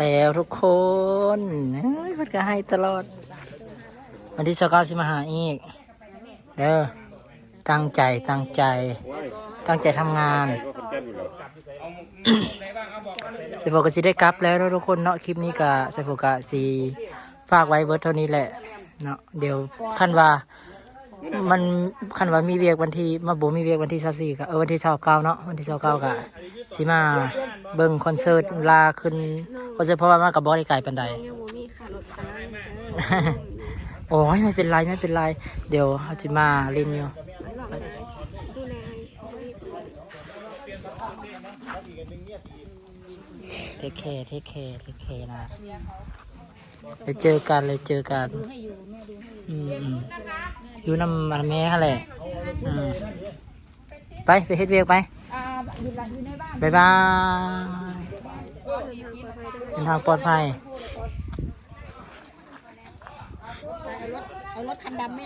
แล้วทุกคนเพิ่นก็ให้ตลอด วันที่สกาสิมาหาอีก เด้อ ตั้งใจ ตั้งใจ ตั้งใจทำงานก็คนแก่นอยู่แล้วเซโฟก็สิได้กลับแล้วทุกคนเนาะ คลิปนี้ก็เซโฟก็สิฝากไว้เบิร์เท่านี้แหละ เนาะ เดี๋ยวคันว่า มันคันว่ามีเวียกวันที่มาบ่มีเวียกวันที่24ก็เออวันที่29เก้าเนาะ วันที่29ก็สิมาเบิ่งคอนเสิร์ตลาขึ้น คอนเสิร์ตเพราะว่ามากับบ่ได้ไกลปานใดยังบ่มีค่ารถค่าน้ำโอ้ยไม่เป็นไรไม่เป็นไร เดี๋ยวเขาจะมาเล่นอยู่หลอกอะไรดูแลให้เทคแคร์เทคแคร์เทคแคร์นะไปเจอกันเลยเจอกันอืมอืมอยู่น้ำมันแม่ฮะแหละอืมไปไปเฮ็ดเวียกไปบายบาย เดินทางปลอดภัย เอารถเอารถคันดำไหม